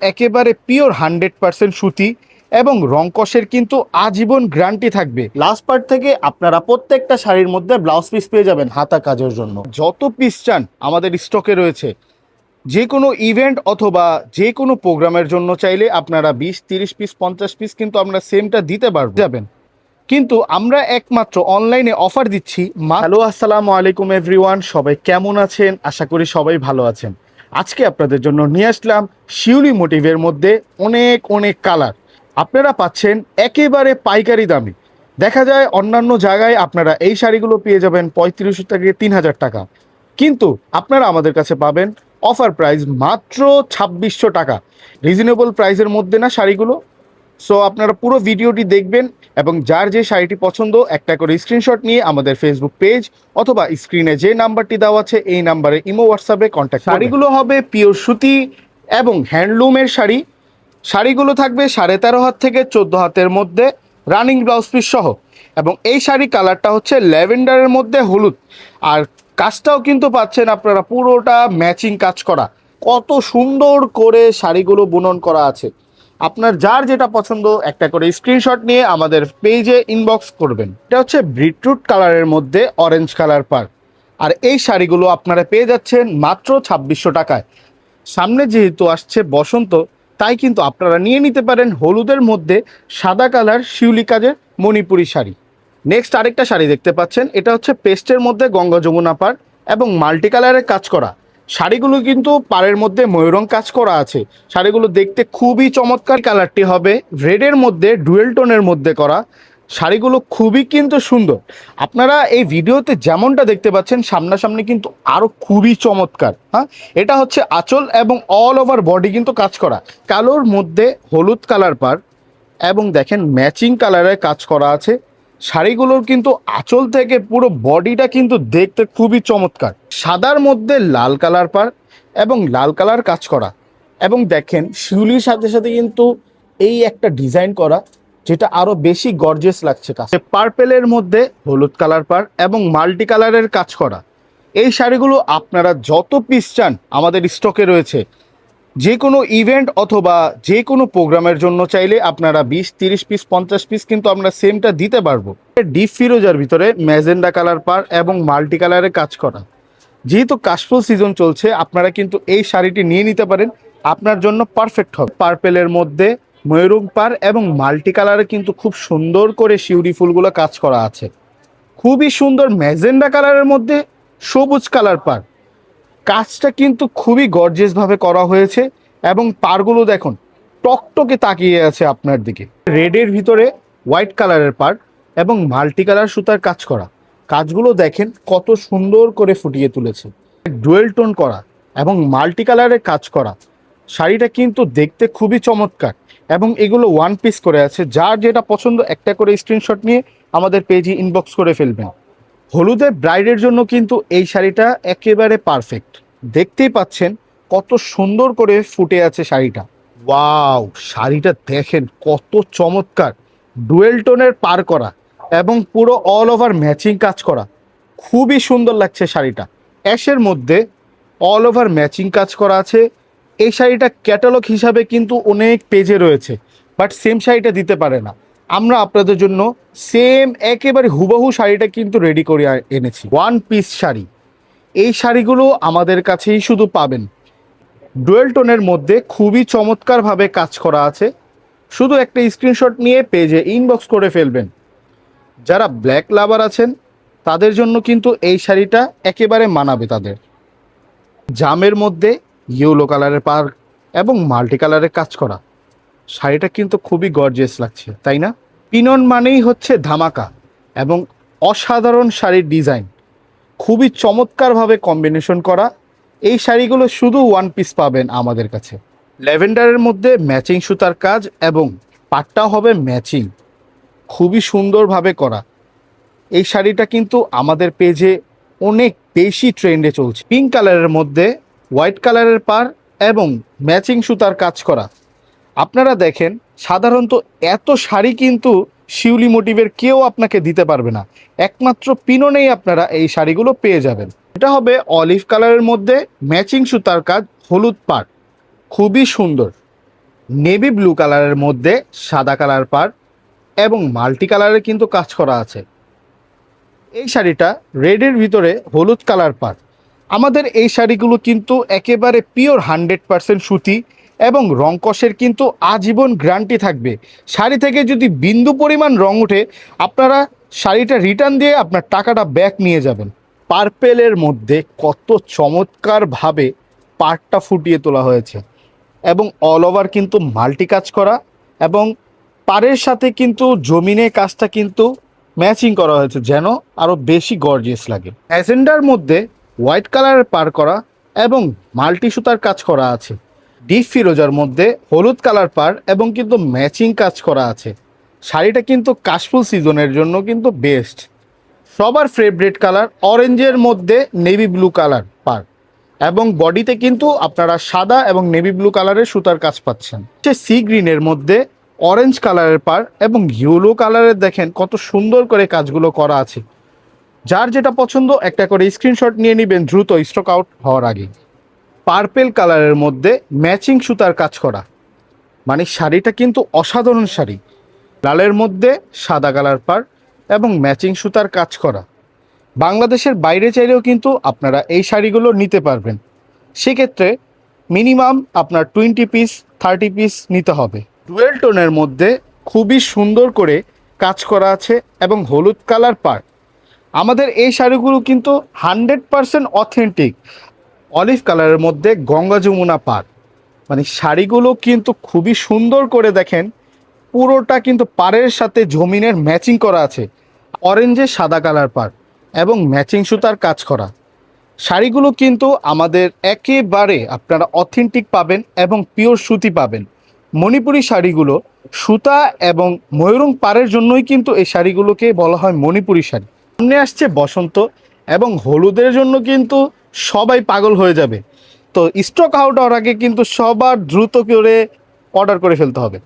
একেবারে pure hundred percent সুতি এবং রংকসের কিন্তু আজীবন গ্যারান্টি থাকবে। লাস্ট পার্ট থেকে আপনারা প্রত্যেকটা শাড়ির মধ্যে ব্লাউজ পিস পেয়ে যাবেন হাতা কাজের জন্য। যত পিস চান আমাদের স্টকে রয়েছে। যে কোনো ইভেন্ট অথবা যে কোনো প্রোগ্রামের জন্য চাইলে আপনারা বিশ তিরিশ পিস পঞ্চাশ পিস কিন্তু আমরা সেমটা দিতে পারব। যাবেন। কিন্তু আমরা একমাত্র অনলাইনে অফার দিচ্ছি হ্যালো আসসালামু আলাইকুম এভরিওয়ান সবাই কেমন আছেন? আশা করি সবাই ভালো আছেন। আজকে আপনাদের জন্য নিয়ে আসলাম শিউলি মোটিভের মধ্যে অনেক অনেক কালার। আপনারা পাচ্ছেন একেবারে পাইকারি দামে। দেখা যায় অন্যান্য জায়গায় আপনারা এই শাড়িগুলো পেয়ে যাবেন পঁয়ত্রিশশো থেকে তিন হাজার টাকা। কিন্তু আপনারা আমাদের কাছে পাবেন অফার প্রাইস মাত্র ছাব্বিশশো টাকা। রিজনেবল প্রাইসের মধ্যে না শাড়িগুলো? সো আপনারা পুরো ভিডিওটি দেখবেন এবং যার যে শাড়িটি পছন্দ, একটা করে স্ক্রিনশট নিয়ে আমাদের ফেসবুক পেজ অথবা স্ক্রিনে যে নাম্বারটি দেওয়া আছে, এই নাম্বারে ইমো, হোয়াটসঅ্যাপে কন্ট্যাক্ট শাড়িগুলো হবে পিওর সুতি এবং হ্যান্ডলুমের শাড়ি। শাড়িগুলো থাকবে সাড়ে তেরো হাত থেকে চোদ্দ হাতের মধ্যে রানিং ব্লাউজ পিস সহ। এবং এই শাড়ি কালারটা হচ্ছে ল্যাভেন্ডারের মধ্যে হলুদ। আর কাজটাও কিন্তু পাচ্ছেন আপনারা পুরোটা ম্যাচিং কাজ করা। কত সুন্দর করে শাড়িগুলো বুনন করা আছে। আপনার যার যেটা পছন্দ, একটা করে স্ক্রিনশট নিয়ে আমাদের পেজে ইনবক্স করবেন। এটা হচ্ছে বিটরুট কালারের মধ্যে অরেঞ্জ কালার পার আর এই শাড়িগুলো আপনারা পেয়ে যাচ্ছেন মাত্র ছাব্বিশশো টাকায়। সামনে যেহেতু আসছে বসন্ত, তাই কিন্তু আপনারা নিয়ে নিতে পারেন হলুদের মধ্যে সাদা কালার শিউলি কাজের মণিপুরি শাড়ি। নেক্সট আরেকটা শাড়ি দেখতে পাচ্ছেন, এটা হচ্ছে পেস্টের মধ্যে গঙ্গা যমুনা পার এবং মাল্টি কালারের কাজ করা। শাড়িগুলো কিন্তু পাড়ের মধ্যে ময়ূরং কাজ করা আছে। শাড়িগুলো দেখতে খুবই চমৎকার কালারটি হবে। রেডের মধ্যে ডুয়েল টোনের মধ্যে করা। শাড়িগুলো খুবই কিন্তু সুন্দর। আপনারা এই ভিডিওতে যেমনটা দেখতে পাচ্ছেন, সামনাসামনি কিন্তু আরও খুবই চমৎকার হ্যাঁ? এটা হচ্ছে আঁচল এবং অল ওভার বডি কিন্তু কাজ করা। কালোর মধ্যে হলুদ কালার পার এবং দেখেন ম্যাচিং কালারের কাজ করা আছে। শাড়িগুলোর কিন্তু আঁচল থেকে পুরো বডিটা কিন্তু দেখতে খুবই চমৎকার। সাদার মধ্যে লাল কালার পার এবং লাল কালার কাজ করা। এবং দেখেন, শিউলির সাথে সাথে কিন্তু এই একটা ডিজাইন করা, যেটা আরও বেশি গর্জেস লাগছে কাছে পার্পেলের মধ্যে হলুদ কালার পার এবং মাল্টি কালারের কাজ করা। এই শাড়িগুলো আপনারা যত পিস চান আমাদের স্টকে রয়েছে। যে কোনো ইভেন্ট অথবা যে কোনো প্রোগ্রামের জন্য চাইলে আপনারা বিশ, তিরিশ পিস পঞ্চাশ পিস কিন্তু আমরা সেমটা দিতে পারব। ডিপ ফিরোজার ভিতরে ম্যাজেন্ডা কালার পার এবং মাল্টি কালারের কাজ করা। যেহেতু কাশফুল সিজন চলছে, আপনারা কিন্তু এই শাড়িটি নিয়ে নিতে পারেন। আপনার জন্য পারফেক্ট হবে। পার্পেলের মধ্যে ময়ূরং পার এবং মাল্টি কালারে কিন্তু খুব সুন্দর করে শিউরি ফুলগুলো কাজ করা আছে। খুবই সুন্দর ম্যাজেন্ডা কালারের মধ্যে সবুজ কালার পার কাজটা কিন্তু খুবই গর্জেস ভাবে করা হয়েছে এবং পারগুলো দেখুন, টকটকে তাকিয়ে আছে আপনার দিকে। রেডের ভিতরে হোয়াইট কালারের পার এবং মাল্টি কালার সুতার কাজ করা। কাজগুলো দেখেন কত সুন্দর করে ফুটিয়ে তুলেছে। ডুয়েল টোন করা এবং মাল্টি কালারের কাজ করা। শাড়িটা কিন্তু দেখতে খুবই চমৎকার এবং এগুলো ওয়ান পিস করে আছে। যার যেটা পছন্দ একটা করে স্ক্রিনশট নিয়ে আমাদের পেজে ইনবক্স করে ফেলবেন। হলুদের ব্রাইডের জন্য কিন্তু এই শাড়িটা একেবারে পারফেক্ট দেখতেই পাচ্ছেন কত সুন্দর করে ফুটে আছে শাড়িটা। ওয়াও, শাড়িটা দেখেন কত চমৎকার। ডুয়েল টোনের পার করা এবং পুরো অল ওভার ম্যাচিং কাজ করা। খুবই সুন্দর লাগছে শাড়িটা। অ্যাশের মধ্যে অল ওভার ম্যাচিং কাজ করা আছে। এই শাড়িটা ক্যাটালগ হিসাবে কিন্তু অনেক পেজে রয়েছে বাট সেম শাড়িটা দিতে পারে না। আমরা আপনাদের জন্য সেম একেবারে হুবহু শাড়িটা কিন্তু রেডি করে এনেছি। One piece sari. এই শাড়িগুলো আমাদের কাছেই শুধু পাবেন। ডুয়েল টোনের মধ্যে খুবই চমৎকারভাবে কাজ করা আছে। শুধু একটা স্ক্রিনশট নিয়ে পেজে ইনবক্স করে ফেলবেন। যারা ব্ল্যাক লাভার আছেন, তাদের জন্য কিন্তু এই শাড়িটা একেবারে মানাবে তাদের। জামের মধ্যে ইয়েলো কালারের পার্ক এবং মাল্টি কালারের কাজ করা। শাড়িটা কিন্তু খুবই গর্জিয়াস লাগছে, তাই না? পিনন মানেই হচ্ছে ধামাকা এবং অসাধারণ শাড়ির ডিজাইন খুবই চমৎকারভাবে কম্বিনেশন করা। এই শাড়িগুলো শুধু ওয়ান পিস পাবেন আমাদের কাছে। ল্যাভেন্ডারের মধ্যে ম্যাচিং সুতার কাজ এবং পাটটাও হবে ম্যাচিং খুবই সুন্দরভাবে করা। এই শাড়িটা কিন্তু আমাদের পেজে অনেক বেশি ট্রেন্ডে চলছে। পিঙ্ক কালারের মধ্যে হোয়াইট কালারের পার এবং ম্যাচিং সুতার কাজ করা। আপনারা দেখেন, সাধারণত এত শাড়ি কিন্তু শিউলি মোটিভের কেউ আপনাকে দিতে পারবে না। একমাত্র পিননেই আপনারা এই শাড়িগুলো পেয়ে যাবেন। এটা হবে অলিভ কালারের মধ্যে ম্যাচিং সুতার কাজ হলুদ পাট খুবই সুন্দর। নেভি ব্লু কালারের মধ্যে সাদা কালার পার এবং মাল্টি কালারের কিন্তু কাজ করা আছে। এই শাড়িটা রেডের ভিতরে হলুদ কালার পার আমাদের এই শাড়িগুলো কিন্তু একেবারে পিওর হান্ড্রেড পারসেন্ট সুতি এবং রং কষের কিন্তু আজীবন গ্যারান্টি থাকবে। শাড়ি থেকে যদি বিন্দু পরিমাণ রং ওঠে, আপনারা শাড়িটা রিটার্ন দিয়ে আপনার টাকাটা ব্যাক নিয়ে যাবেন। পার্পেলের মধ্যে কত চমৎকারভাবে পার্টটা ফুটিয়ে তোলা হয়েছে এবং অল ওভার কিন্তু মাল্টি কাজ করা এবং পাড়ের সাথে কিন্তু জমিনে কাজটা কিন্তু ম্যাচিং করা হয়েছে যেন আরও বেশি গর্জিয়াস লাগে। অ্যাজেন্ডার মধ্যে হোয়াইট কালারের পার করা এবং মাল্টি সুতার কাজ করা আছে। ডিপ ফিরোজার মধ্যে হলুদ কালার পার এবং কিন্তু ম্যাচিং কাজ করা আছে। শাড়িটা কিন্তু কাশফুল সিজনের জন্য কিন্তু বেস্ট সবার ফেভারিট কালার অরেঞ্জের মধ্যে নেভি ব্লু কালার পার। এবং বডিতে কিন্তু আপনারা সাদা এবং নেভি ব্লু কালারের সুতার কাজ পাচ্ছেন। সে সি গ্রিনের মধ্যে অরেঞ্জ কালারের পার এবং ইয়েলো কালারের দেখেন কত সুন্দর করে কাজগুলো করা আছে। যার যেটা পছন্দ একটা করে স্ক্রিনশট নিয়ে নেবেন, দ্রুত স্টক আউট হওয়ার আগে। পার্পেল কালারের মধ্যে ম্যাচিং সুতার কাজ করা। মানে শাড়িটা কিন্তু অসাধারণ শাড়ি। লালের মধ্যে সাদা কালার পার এবং ম্যাচিং সুতার কাজ করা। বাংলাদেশের বাইরে চাইলেও কিন্তু আপনারা এই শাড়িগুলো নিতে পারবেন। সেক্ষেত্রে মিনিমাম আপনার টোয়েন্টি পিস, থার্টি পিস নিতে হবে। ডুয়েল টোনের মধ্যে খুবই সুন্দর করে কাজ করা আছে এবং হলুদ কালার পার। আমাদের এই শাড়িগুলো কিন্তু হান্ড্রেড পারসেন্ট অথেন্টিক। অলিভ কালারের মধ্যে গঙ্গা যমুনা পার। মানে শাড়িগুলো কিন্তু খুবই সুন্দর করে দেখেন, পুরোটা কিন্তু পাড়ের সাথে জমিনের ম্যাচিং করা আছে, অরেঞ্জে সাদা কালার পার এবং ম্যাচিং সুতার কাজ করা। শাড়িগুলো কিন্তু আমাদের একেবারে আপনারা অথেন্টিক পাবেন এবং পিওর সুতি পাবেন। মণিপুরি শাড়িগুলো সুতা এবং ময়ূরং পাড়ের জন্যই কিন্তু এই শাড়িগুলোকে বলা হয় মণিপুরি শাড়ি। সামনে আসছে বসন্ত এবং হলুদের জন্য কিন্তু সবাই পাগল হয়ে যাবে। তো স্টক আউট হওয়ার আগে কিন্তু সবার দ্রুত করে অর্ডার করে ফেলতে হবে।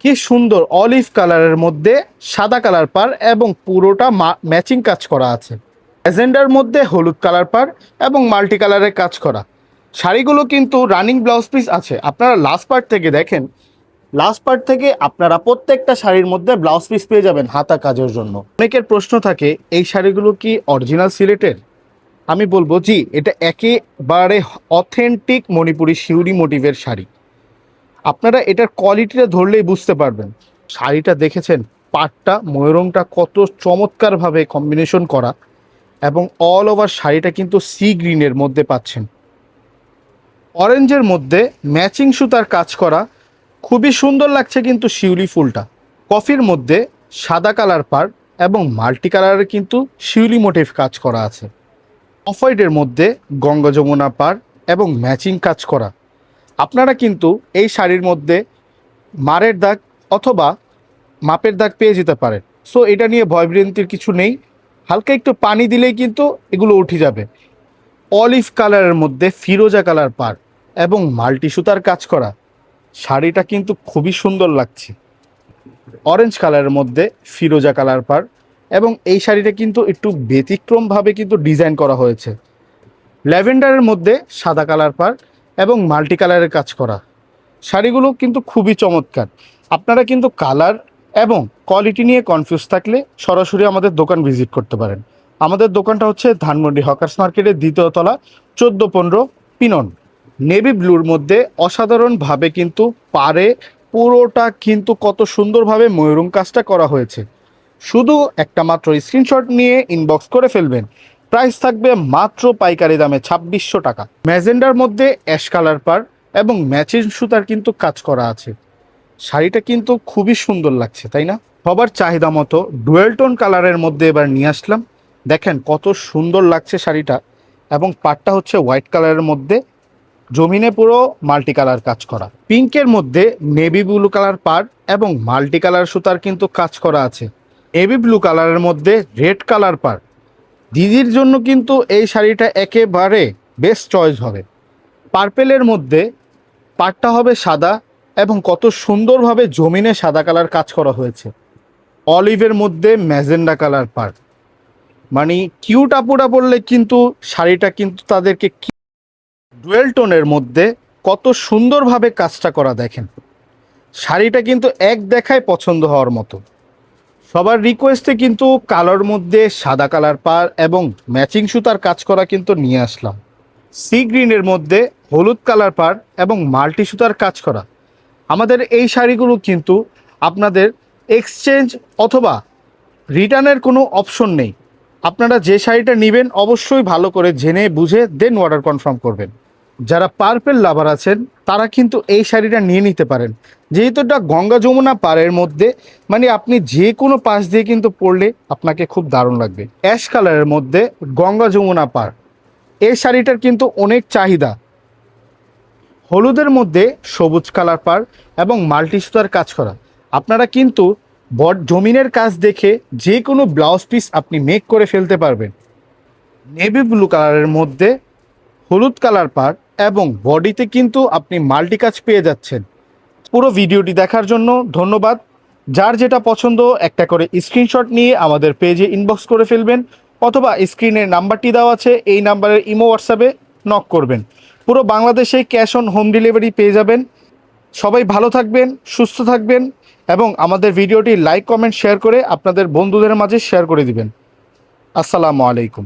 কি সুন্দর অলিভ কালারের মধ্যে সাদা কালার পার এবং পুরোটা ম্যাচিং কাজ করা আছে। এজেন্ডার মধ্যে হলুদ কালার পার এবং মাল্টি কালারের কাজ করা। শাড়িগুলো কিন্তু রানিং ব্লাউজ পিস আছে। আপনারা লাস্ট পার্ট থেকে দেখেন লাস্ট পার্ট থেকে আপনারা প্রত্যেকটা শাড়ির মধ্যে ব্লাউজ পিস পেয়ে যাবেন হাতা কাজের জন্য। অনেকের প্রশ্ন থাকে, এই শাড়িগুলো কি অরিজিনাল সিলেটের আমি বলব, জি, এটা একেবারে অথেন্টিক মণিপুরি শিউরি মোটিভের শাড়ি। আপনারা এটার কোয়ালিটিটা ধরলেই বুঝতে পারবেন। শাড়িটা দেখেছেন? পাটটা, ময়ূরংটা কত চমৎকারভাবে কম্বিনেশন করা এবং অল ওভার শাড়িটা কিন্তু সি গ্রিনের মধ্যে পাচ্ছেন। অরেঞ্জের মধ্যে ম্যাচিং সুতার কাজ করা, খুবই সুন্দর লাগছে কিন্তু শিউলি ফুলটা। কফির মধ্যে সাদা কালার পার এবং মাল্টি কালারের কিন্তু শিউলি মোটিভ কাজ করা আছে। অফ হোয়াইটের মধ্যে গঙ্গা যমুনা পার এবং ম্যাচিং কাজ করা। আপনারা কিন্তু এই শাড়ির মধ্যে মারের দাগ অথবা মাপের দাগ পেয়ে যেতে পারেন। সো এটা নিয়ে ভয়ভ্রান্তির কিছু নেই। হালকা একটু পানি দিলেই কিন্তু এগুলো উঠে যাবে। অলিভ কালারের মধ্যে ফিরোজা কালার পার এবং মাল্টি সুতার কাজ করা। শাড়িটা কিন্তু খুবই সুন্দর লাগছে। অরেঞ্জ কালারের মধ্যে ফিরোজা কালার পার এবং এই শাড়িটা কিন্তু একটু ব্যতিক্রমভাবে কিন্তু ডিজাইন করা হয়েছে। ল্যাভেন্ডারের মধ্যে সাদা কালার পার এবং মাল্টি কালারের কাজ করা। শাড়িগুলো কিন্তু খুবই চমৎকার। আপনারা কিন্তু কালার এবং কোয়ালিটি নিয়ে কনফিউজ থাকলে সরাসরি আমাদের দোকান ভিজিট করতে পারেন। আমাদের দোকানটা হচ্ছে ধানমন্ডি হকার্স মার্কেটের দ্বিতীয় তলা, চোদ্দ পনেরো পিনন। নেভি ব্লুর মধ্যে অসাধারণভাবে কিন্তু পারে পুরোটা কিন্তু কত সুন্দরভাবে ময়ূরং কাজটা করা হয়েছে। শুধু একটা মাত্র স্ক্রিনশট নিয়ে ইনবক্স করে ফেলবেন। প্রাইস থাকবে মাত্র পাইকারি দামে ছাব্বিশশো টাকা। ম্যাজেন্ডার মধ্যে অ্যাশ কালার পার এবং ম্যাচিং সুতার কিন্তু কাজ করা আছে। শাড়িটা কিন্তু খুবই সুন্দর লাগছে, তাই না? সবার চাহিদা মতো ডুয়েল টোন কালারের মধ্যে এবার নিয়ে আসলাম। দেখেন কত সুন্দর লাগছে শাড়িটা এবং পাটটা হচ্ছে হোয়াইট কালারের মধ্যে। জমিনে পুরো মাল্টি কালার কাজ করা। পিঙ্কের মধ্যে নেভি ব্লু কালার পার এবং মাল্টি কালার সুতার কিন্তু কাজ করা আছে। নেভি ব্লু কালারের মধ্যে রেড কালার পার। দিদির জন্য কিন্তু এই শাড়িটা একেবারে বেস্ট চয়েস হবে। পার্পেলের মধ্যে পাটটা হবে সাদা এবং কত সুন্দরভাবে জমিনে সাদা কালার কাজ করা হয়েছে। অলিভের মধ্যে ম্যাজেন্ডা কালার পার। মানে কিউট আপুরা পড়লে কিন্তু শাড়িটা কিন্তু তাদেরকে ডুয়েল টোনের মধ্যে কত সুন্দরভাবে কাজটা করা দেখেন। শাড়িটা কিন্তু এক দেখায় পছন্দ হওয়ার মতো। সবার রিকোয়েস্টে কিন্তু কালোর মধ্যে সাদা কালার পার এবং ম্যাচিং সুতার কাজ করা কিন্তু নিয়ে আসলাম। সি গ্রিনের মধ্যে হলুদ কালার পার এবং মাল্টি সুতার কাজ করা। আমাদের এই শাড়িগুলো কিন্তু আপনাদের এক্সচেঞ্জ অথবা রিটার্নের কোনো অপশন নেই। আপনারা যে শাড়িটা নেবেন অবশ্যই ভালো করে জেনে বুঝে দেন অর্ডার কনফার্ম করবেন। যারা পার্পেল লাভার আছেন, তারা কিন্তু এই শাড়িটা নিয়ে নিতে পারেন। যেহেতু এটা গঙ্গা যমুনা পাড়ের মধ্যে মানে আপনি যে কোনো পাশ দিয়ে কিন্তু পরলে আপনাকে খুব দারুণ লাগবে। অ্যাশ কালারের মধ্যে গঙ্গা যমুনা পাড়। এই শাড়িটার কিন্তু অনেক চাহিদা। হলুদের মধ্যে সবুজ কালার পার এবং মাল্টি সুতার কাজ করা। আপনারা কিন্তু বট জমিনের কাজ দেখে যে কোনো ব্লাউজ পিস আপনি মেক করে ফেলতে পারবেন। নেভি ব্লু কালারের মধ্যে হলুদ কালার পার এবং বডিতে কিন্তু আপনি মাল্টি কাজ পেয়ে যাচ্ছেন। পুরো ভিডিওটি দেখার জন্য ধন্যবাদ। যার যেটা পছন্দ, একটা করে স্ক্রিনশট নিয়ে আমাদের পেজে ইনবক্স করে ফেলবেন, অথবা স্ক্রিনের নাম্বারটি দেওয়া আছে, এই নাম্বারের ইমো হোয়াটসঅ্যাপে নক করবেন। পুরো বাংলাদেশে ক্যাশ অন হোম ডেলিভারি পেয়ে যাবেন। সবাই ভালো থাকবেন, সুস্থ থাকবেন, এবং আমাদের ভিডিওটি লাইক কমেন্ট শেয়ার করে আপনাদের বন্ধুদের মাঝে শেয়ার করে দিবেন। আসসালামু আলাইকুম।